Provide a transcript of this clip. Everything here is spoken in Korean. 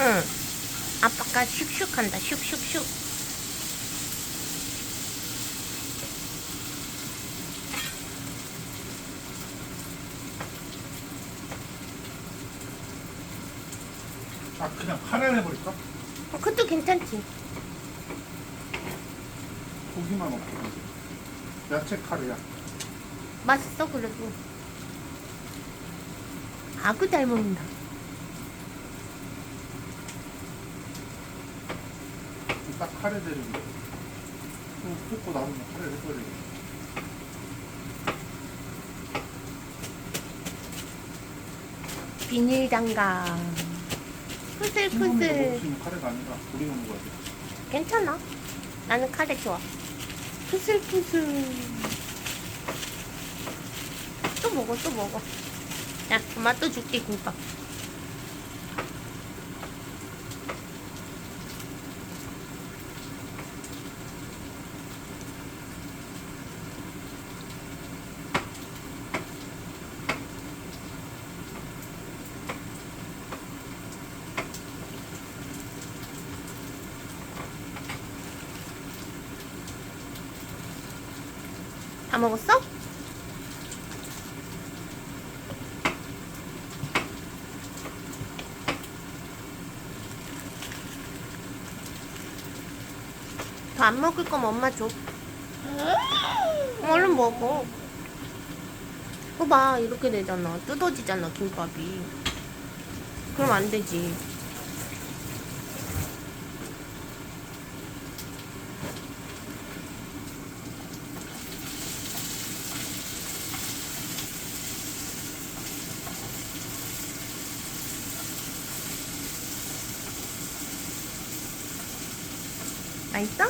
응. 아빠가 슉슉 한다. 슉슉슉. 아 그냥 카레 해버릴까? 어, 그것도 괜찮지. 고기만 없고 야채 카레야 맛있어, 그래도. 아구 닮은다. 딱 카레 되는데 또 볶고 나면 카레를 해줘야 되겠다 비닐 장갑. 푸슬푸슬. 카레가 아니라 먹어야 돼 괜찮아. 나는 카레 좋아. 푸슬푸슬. 또 먹어, 또 먹어. 야, 엄마 또 줄게, 국밥. 다 먹었어? 더 안 먹을 거면 엄마 줘. 얼른 먹어. 이거 봐, 이렇게 되잖아. 뜯어지잖아, 김밥이. 그럼 안 되지. 맛있어?